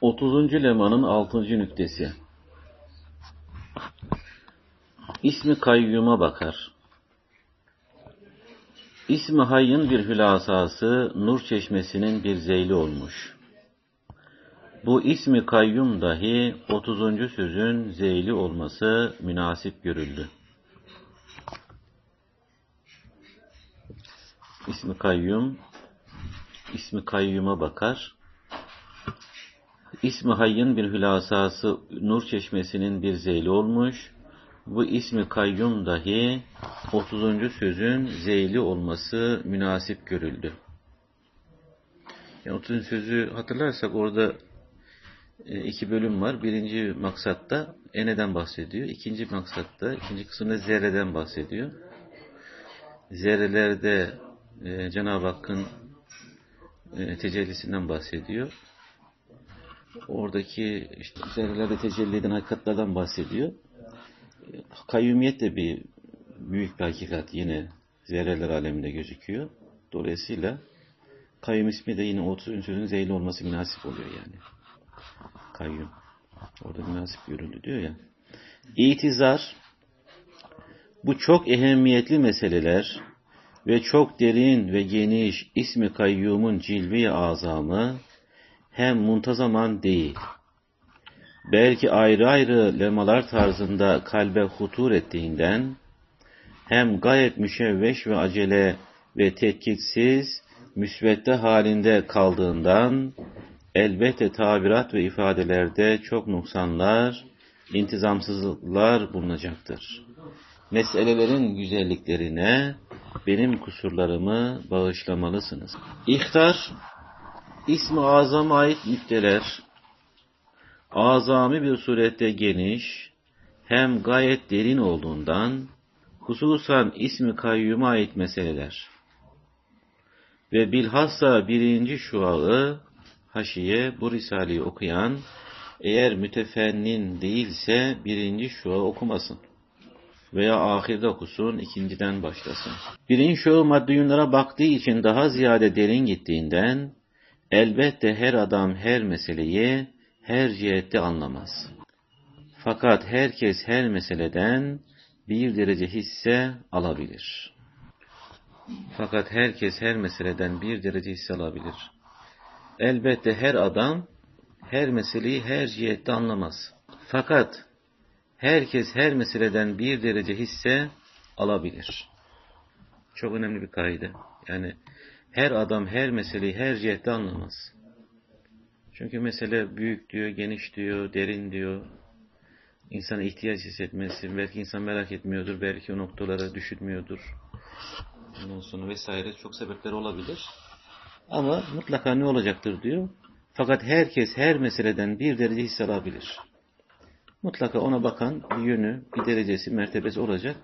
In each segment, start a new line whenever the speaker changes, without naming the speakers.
30. lemanın 6. nüktesi. İsmi kayyuma bakar. İsmi hayyın bir hülasası, nur çeşmesinin bir zeyli olmuş. Bu ismi kayyum dahi 30. sözün zeyli olması münasip görüldü. İsmi kayyum, ismi kayyuma bakar. İsmi hayyın bir hülasası, nur çeşmesinin bir zeyli olmuş. Bu ismi kayyum dahi 30. sözün zeyli olması münasip görüldü. Yani 30. sözü hatırlarsak orada e, iki bölüm var. Birinci maksatta eneden bahsediyor. İkinci maksatta, ikinci kısımda zerreden bahsediyor. Zerrelerde e, Cenab-ı Hakk'ın e, tecellisinden bahsediyor. Oradaki işte zerrelerde tecelli eden hakikatlerden bahsediyor. Kayyumiyet de bir büyük bir hakikat yine zerreler aleminde gözüküyor. Dolayısıyla kayyum ismi de yine 30. sözün zeyli olması münasip oluyor yani. Kayyum. Orada münasip görüldü diyor ya. İtizar bu çok ehemmiyetli meseleler ve çok derin ve geniş ismi kayyumun cilvi azamı hem muntazaman değil, belki ayrı ayrı lemalar tarzında kalbe hutur ettiğinden, hem gayet müşevveş ve acele ve tetkiksiz, müsvedde halinde kaldığından, elbette tabirat ve ifadelerde çok noksanlar, intizamsızlıklar bulunacaktır. Meselelerin güzelliklerine benim kusurlarımı bağışlamalısınız. İhtar, ismi azama ait nükteler, azami bir surette geniş, hem gayet derin olduğundan, hususan ismi kayyuma ait meseleler ve bilhassa birinci şuağı, haşiye bu risaleyi okuyan, eğer mütefennin değilse birinci şuağı okumasın veya ahirde okusun, ikinciden başlasın. Birinci şuağı maddiyunlara baktığı için daha ziyade derin gittiğinden, elbette her adam her meseleyi her cihette anlamaz. Fakat herkes her meseleden bir derece hisse alabilir. Fakat herkes her meseleden bir derece hisse alabilir. Elbette her adam her meseleyi her cihette anlamaz. Fakat herkes her meseleden bir derece hisse alabilir. Çok önemli bir kaide. Yani her adam her meseleyi her cihette anlamaz. Çünkü mesele büyük diyor, geniş diyor, derin diyor. İnsana ihtiyaç hissetmesi, belki insan merak etmiyordur, belki o noktalara düşünmüyordur. Ondan sonra vesaire çok sebepler olabilir. Ama mutlaka ne olacaktır diyor. Fakat herkes her meseleden bir derece hisse alabilir. Mutlaka ona bakan bir yönü, bir derecesi, mertebesi olacak.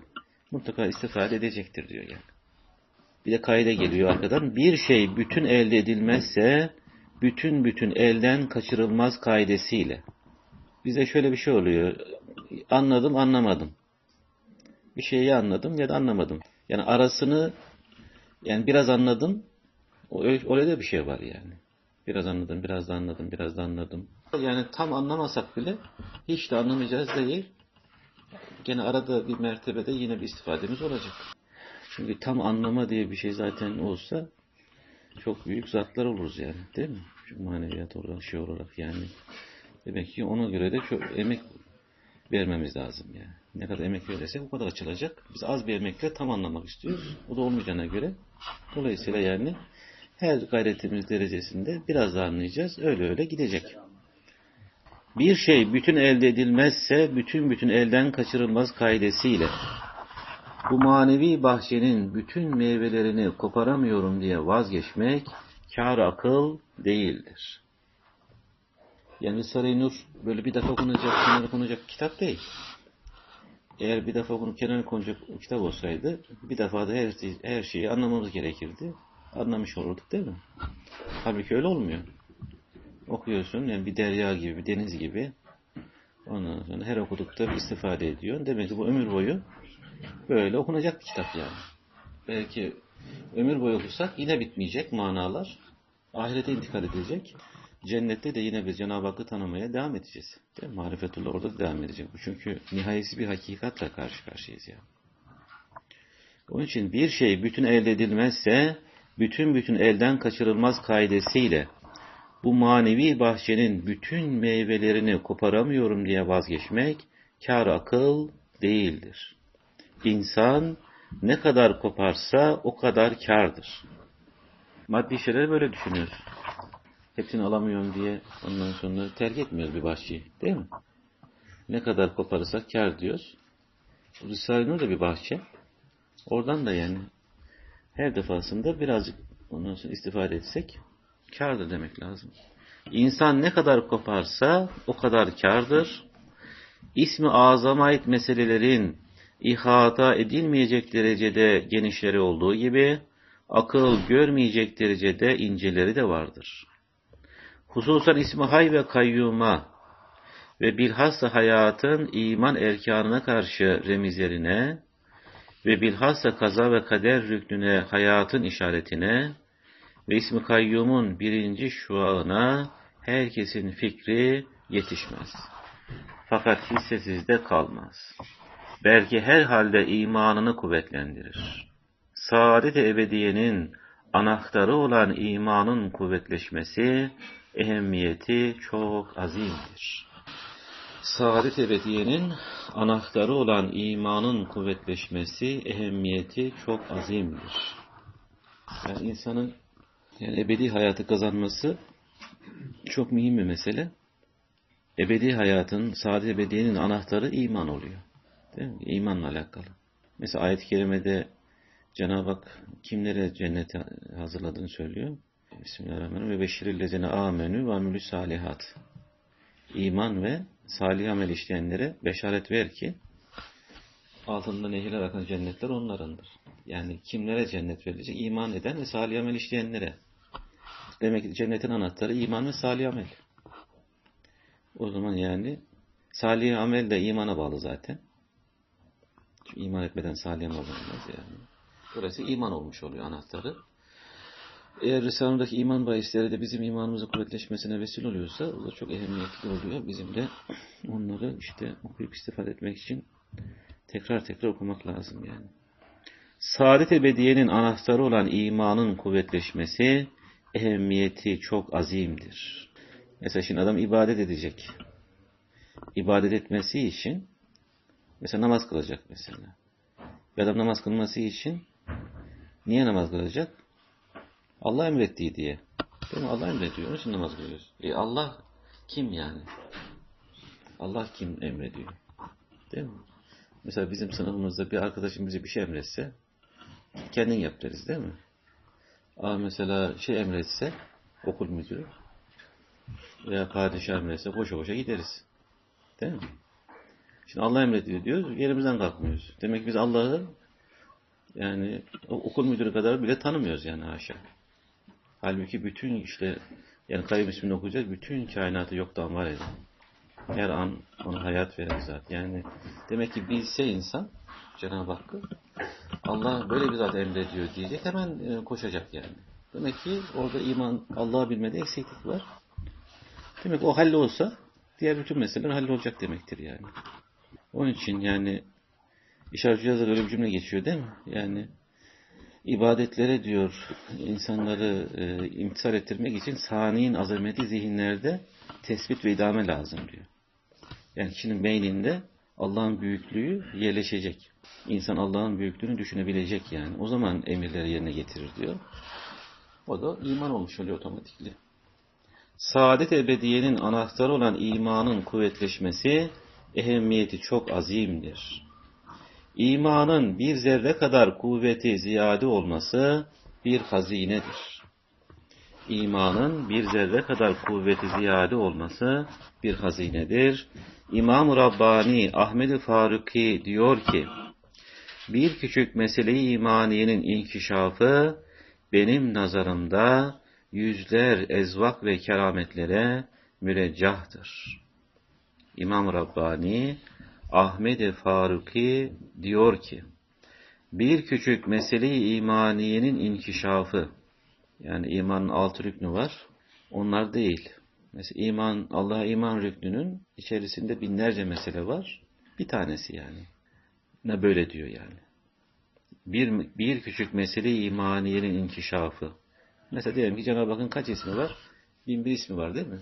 Mutlaka istifade edecektir diyor yani. Bir de kaide geliyor arkadan. Bir şey bütün elde edilmezse bütün bütün elden kaçırılmaz kaidesiyle. Bize şöyle bir şey oluyor. Anladım, anlamadım. Bir şeyi anladım ya da anlamadım. Yani arasını yani biraz anladım. Öyle de bir şey var yani. Biraz anladım, biraz da anladım, biraz da anladım. Yani tam anlamasak bile hiç de anlamayacağız değil. Gene arada bir mertebede yine bir istifademiz olacak. Çünkü tam anlama diye bir şey zaten olsa çok büyük zatlar oluruz yani değil mi? Şu maneviyat olarak şey olarak yani. Demek ki ona göre de çok emek vermemiz lazım yani. Ne kadar emek verirsek o kadar açılacak. Biz az bir emekle tam anlamak istiyoruz. O da olmayacağına göre. Dolayısıyla yani her gayretimiz derecesinde biraz daha anlayacağız. Öyle öyle gidecek. Bir şey bütün elde edilmezse bütün bütün elden kaçırılmaz kaidesiyle bu manevi bahçenin bütün meyvelerini koparamıyorum diye vazgeçmek kar akıl değildir. Yani Risale-i Nur böyle bir defa okunacak, kenara okunacak kitap değil. Eğer bir defa okunup kenara konacak kitap olsaydı bir defa da her, her şeyi anlamamız gerekirdi. Anlamış olurduk değil mi? Halbuki öyle olmuyor. Okuyorsun yani bir derya gibi, bir deniz gibi. Ondan sonra her okudukta istifade ediyor. Demek ki bu ömür boyu böyle okunacak bir kitap yani. Belki ömür boyu okusak yine bitmeyecek manalar. Ahirete intikal edecek. Cennette de yine biz Cenab-ı Hakk'ı tanımaya devam edeceğiz. Değil mi? Marifetullah orada da devam edecek. Çünkü nihayetsiz bir hakikatla karşı karşıyayız ya. Onun için bir şey bütün elde edilmezse bütün bütün elden kaçırılmaz kaidesiyle bu manevi bahçenin bütün meyvelerini koparamıyorum diye vazgeçmek kar akıl değildir. İnsan ne kadar koparsa o kadar kardır. Maddi şeyleri böyle düşünüyoruz. Hepsini alamıyorum diye ondan sonra terk etmiyoruz bir bahçeyi. Değil mi? Ne kadar koparırsak kar diyoruz. Risale-i Nur da bir bahçe. Oradan da yani her defasında birazcık ondan sonra istifade etsek kardır demek lazım. İnsan ne kadar koparsa o kadar kardır. İsmi azama ait meselelerin ihata edilmeyecek derecede genişleri olduğu gibi akıl görmeyecek derecede inceleri de vardır. Hususan ismi hay ve kayyuma ve bilhassa hayatın iman erkanına karşı remizlerine ve bilhassa kaza ve kader rüknüne hayatın işaretine ve ismi kayyumun birinci şuağına herkesin fikri yetişmez. Fakat hissesizde kalmaz. Belki her halde imanını kuvvetlendirir. Saadet-i ebediyenin anahtarı olan imanın kuvvetleşmesi, ehemmiyeti çok azimdir. Saadet ebediyenin anahtarı olan imanın kuvvetleşmesi, ehemmiyeti çok azimdir. Yani insanın yani ebedi hayatı kazanması çok mühim bir mesele. Ebedi hayatın, saadet ebediyenin anahtarı iman oluyor. Değil mi? İmanla alakalı. Mesela ayet-i kerimede Cenab-ı Hak kimlere cennete hazırladığını söylüyor. Bismillahirrahmanirrahim. Ve beşirillezine amenü ve amülü salihat. İman ve salih amel işleyenlere beşaret ver ki altında nehirler akan cennetler onlarındır. Yani kimlere cennet verilecek? İman eden ve salih amel işleyenlere. Demek ki cennetin anahtarı iman ve salih amel. O zaman yani salih amel de imana bağlı zaten. Çünkü iman etmeden salih amel olmaz yani. Burası iman olmuş oluyor anahtarı. Eğer Risale'deki iman bahisleri de bizim imanımızın kuvvetleşmesine vesile oluyorsa o da çok ehemmiyetli oluyor. Bizim de onları işte okuyup istifade etmek için tekrar tekrar okumak lazım yani. Saadet ebediyenin anahtarı olan imanın kuvvetleşmesi ehemmiyeti çok azimdir. Mesela şimdi adam ibadet edecek. İbadet etmesi için mesela namaz kılacak mesela. Bir adam namaz kılması için niye namaz kılacak? Allah emrettiği diye. Değil mi? Allah emrediyor. Onun için namaz kılıyoruz. E Allah kim yani? Allah kim emrediyor? Değil mi? Mesela bizim sınıfımızda bir arkadaşım bize bir şey emretse kendin yap deriz değil mi? Ama mesela şey emretse okul müdürü veya padişah emretse koşa koşa gideriz. Değil mi? Şimdi Allah emrediyor diyoruz, yerimizden kalkmıyoruz. Demek ki biz Allah'ı yani okul müdürü kadar bile tanımıyoruz yani haşa. Halbuki bütün işte yani kayyum ismini okuyacağız. Bütün kainatı yoktan var eden. Her an ona hayat veren zat. Yani demek ki bilse insan Cenab-ı Hakk'ı Allah böyle bir zat emrediyor diyecek hemen e, koşacak yani. Demek ki orada iman Allah'ı bilmede eksiklik var. Demek o hallolsa diğer bütün meseleler hallolacak demektir yani. Onun için yani İşaret Cihaz'da öyle bir cümle geçiyor değil mi? Yani ibadetlere diyor insanları e, imtisal ettirmek için saniyin azameti zihinlerde tespit ve idame lazım diyor. Yani kişinin beyninde Allah'ın büyüklüğü yerleşecek. İnsan Allah'ın büyüklüğünü düşünebilecek yani. O zaman emirleri yerine getirir diyor. O da iman olmuş oluyor otomatikli. Saadet ebediyenin anahtarı olan imanın kuvvetleşmesi ehemmiyeti çok azimdir. İmanın bir zerre kadar kuvveti ziyade olması bir hazinedir. İmanın bir zerre kadar kuvveti ziyade olması bir hazinedir. İmam-ı Rabbani Ahmed-i Faruki diyor ki, bir küçük mesele-i imaniyenin inkişafı benim nazarımda yüzler ezvak ve kerametlere müreccahtır. İmam Rabbani Ahmed-i Faruki diyor ki, bir küçük mesele-i imaniyenin inkişafı, yani imanın altı rüknü var, onlar değil. Mesela iman, Allah'a iman rüknünün içerisinde binlerce mesele var. Bir tanesi yani. Ne böyle diyor yani. Bir, bir küçük mesele imaniyenin inkişafı. Mesela diyelim ki Cenab-ı Hakk'ın kaç ismi var? Bin bir ismi var değil mi?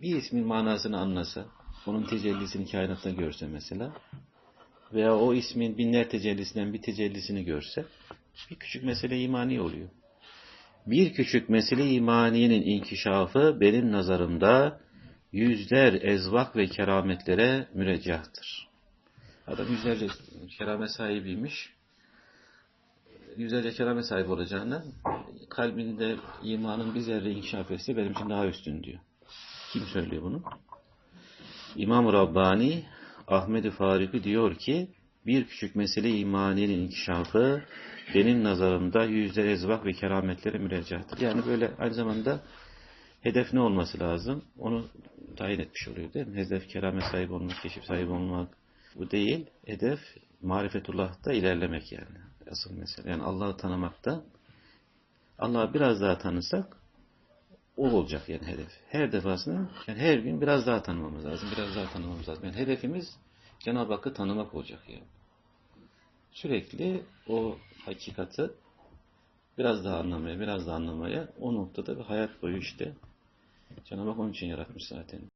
Bir ismin manasını anlasa, onun tecellisini kainatta görse mesela, veya o ismin binler tecellisinden bir tecellisini görse, bir küçük mesele imani oluyor. Bir küçük mesele imaniyenin inkişafı benim nazarımda yüzler ezvak ve kerametlere müreccahtır. Adam yüzlerce keramet sahibiymiş. Yüzlerce keramet sahibi olacağına kalbinde imanın bir zerre inkişaf etse benim için daha üstün diyor. Kim söylüyor bunu? İmam Rabbani Ahmed-i Faruk'u diyor ki bir küçük mesele imaniyenin inkişafı benim nazarımda yüzler ezvak ve kerametlere müreccahtır. Yani böyle aynı zamanda hedef ne olması lazım? Onu tayin etmiş oluyor değil mi? Hedef keramet sahibi olmak, keşif sahibi olmak. Bu değil. Hedef marifetullah'ta ilerlemek yani. Asıl mesele. Yani Allah'ı tanımakta. Allah'ı biraz daha tanısak o olacak yani hedef. Her defasında yani her gün biraz daha tanımamız lazım. Biraz daha tanımamız lazım. Yani hedefimiz Cenab-ı Hakk'ı tanımak olacak yani. Sürekli o hakikati biraz daha anlamaya, biraz daha anlamaya o noktada bir hayat boyu işte Cenab-ı Hak onun için yaratmış zaten.